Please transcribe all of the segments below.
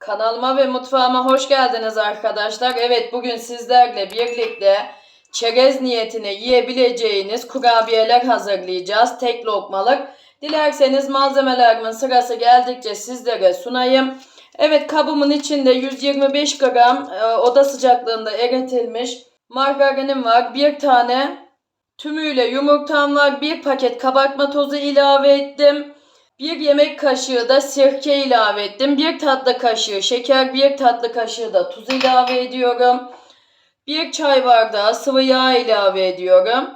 Kanalıma ve mutfağıma hoş geldiniz arkadaşlar. Evet bugün sizlerle birlikte çerez niyetine yiyebileceğiniz kurabiyeler hazırlayacağız. Tek lokmalık. Dilerseniz malzemelerimin sırası geldikçe sizlere sunayım. Evet kabımın içinde 125 gram e, oda sıcaklığında eritilmiş margarinim var. Bir tane tümüyle yumurtam var. Bir paket kabartma tozu ilave ettim. Bir yemek kaşığı da sirke ilave ettim. Bir tatlı kaşığı şeker, bir tatlı kaşığı da tuz ilave ediyorum. Bir çay bardağı sıvı yağ ilave ediyorum.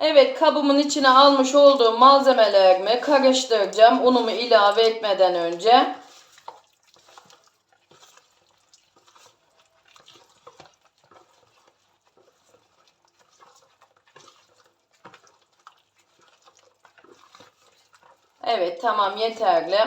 Evet kabımın içine almış olduğum malzemelerimi karıştıracağım. Unumu ilave etmeden önce. Evet tamam yeterli.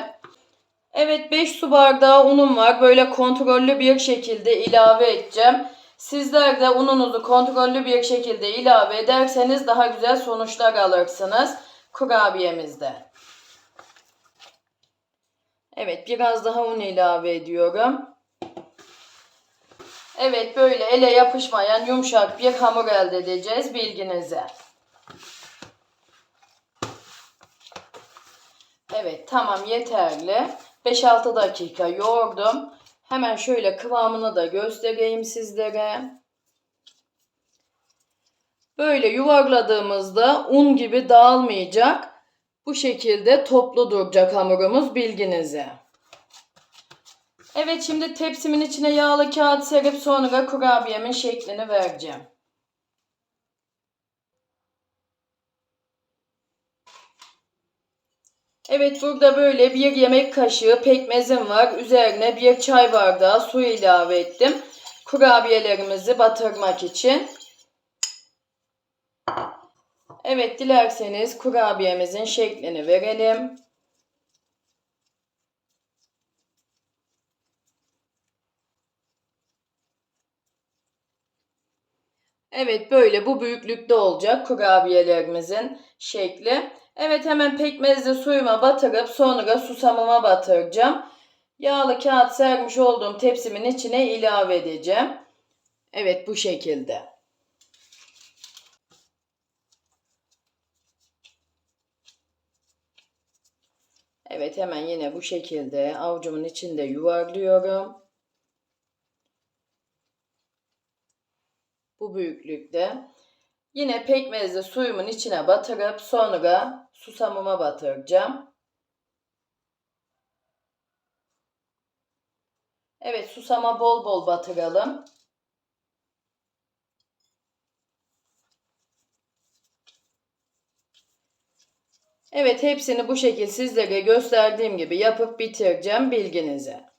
Evet 5 su bardağı unum var. Böyle kontrollü bir şekilde ilave edeceğim. Sizler de ununuzu kontrollü bir şekilde ilave ederseniz daha güzel sonuçlar alırsınız kurabiyemizde. Evet biraz daha un ilave ediyorum. Evet böyle ele yapışmayan yumuşak bir hamur elde edeceğiz bilginize. Evet tamam yeterli. 5-6 dakika yoğurdum. Hemen şöyle kıvamını da göstereyim sizlere. Böyle yuvarladığımızda un gibi dağılmayacak. Bu şekilde toplu duracak hamurumuz bilginize. Evet şimdi tepsimin içine yağlı kağıt serip sonra kurabiyemin şeklini vereceğim. Evet burada böyle bir yemek kaşığı pekmezim var. Üzerine bir çay bardağı su ilave ettim. Kurabiyelerimizi batırmak için. Evet dilerseniz kurabiyemizin şeklini verelim. Evet böyle bu büyüklükte olacak kurabiyelerimizin şekli. Evet hemen pekmezli suyuma batırıp sonra susamıma batıracağım. Yağlı kağıt sermiş olduğum tepsimin içine ilave edeceğim. Evet bu şekilde. Evet hemen yine bu şekilde avucumun içinde yuvarlıyorum. Bu büyüklükte. Yine pekmezli suyumun içine batırıp sonra susamıma batıracağım. Evet susama bol bol batıralım. Evet hepsini bu şekilde sizlere gösterdiğim gibi yapıp bitireceğim bilginize.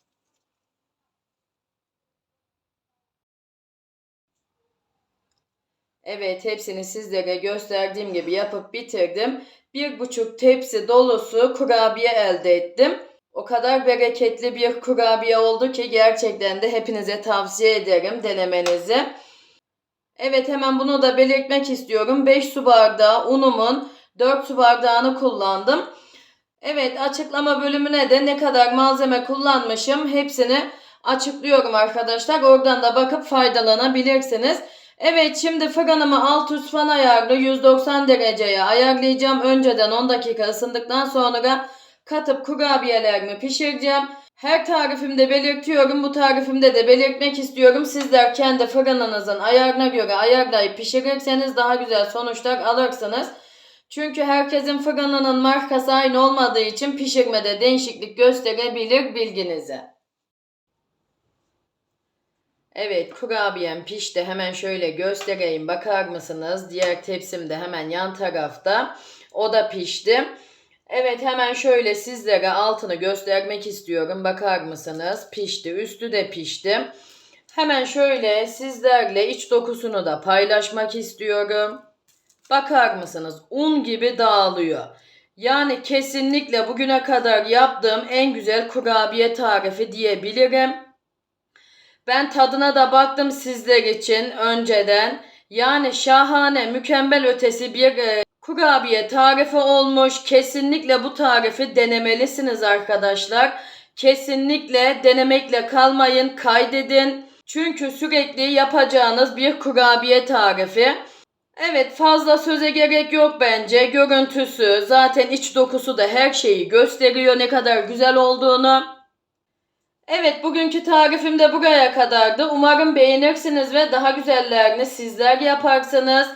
Evet hepsini sizlere gösterdiğim gibi yapıp bitirdim. Bir buçuk tepsi dolusu kurabiye elde ettim. O kadar bereketli bir kurabiye oldu ki gerçekten de hepinize tavsiye ederim denemenizi. Evet hemen bunu da belirtmek istiyorum. 5 su bardağı unumun 4 su bardağını kullandım. Evet açıklama bölümüne de ne kadar malzeme kullanmışım hepsini açıklıyorum arkadaşlar. Oradan da bakıp faydalanabilirsiniz. Evet şimdi fırınımı alt üst fan ayarlı 190 dereceye ayarlayacağım. Önceden 10 dakika ısındıktan sonra katıp kurabiyelerimi pişireceğim. Her tarifimde belirtiyorum. Bu tarifimde de belirtmek istiyorum. Sizler kendi fırınınızın ayarına göre ayarlayıp pişirirseniz daha güzel sonuçlar alırsınız. Çünkü herkesin fırınının markası aynı olmadığı için pişirmede değişiklik gösterebilir bilginize. Evet kurabiyem pişti. Hemen şöyle göstereyim. Bakar mısınız? Diğer tepsim de hemen yan tarafta. O da pişti. Evet hemen şöyle sizlere altını göstermek istiyorum. Bakar mısınız? Pişti. Üstü de pişti. Hemen şöyle sizlerle iç dokusunu da paylaşmak istiyorum. Bakar mısınız? Un gibi dağılıyor. Yani kesinlikle bugüne kadar yaptığım en güzel kurabiye tarifi diyebilirim. Ben tadına da baktım sizler için önceden. Yani şahane, mükemmel ötesi bir e, kurabiye tarifi olmuş. Kesinlikle bu tarifi denemelisiniz arkadaşlar. Kesinlikle denemekle kalmayın, kaydedin. Çünkü sürekli yapacağınız bir kurabiye tarifi. Evet fazla söze gerek yok bence. Görüntüsü, zaten iç dokusu da her şeyi gösteriyor ne kadar güzel olduğunu. Evet bugünkü tarifim de buraya kadardı. Umarım beğenirsiniz ve daha güzellerini sizler yaparsınız.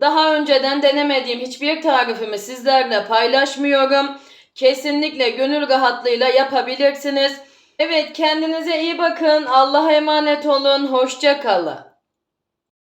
Daha önceden denemediğim hiçbir tarifimi sizlerle paylaşmıyorum. Kesinlikle gönül rahatlığıyla yapabilirsiniz. Evet kendinize iyi bakın. Allah'a emanet olun. Hoşça kalın.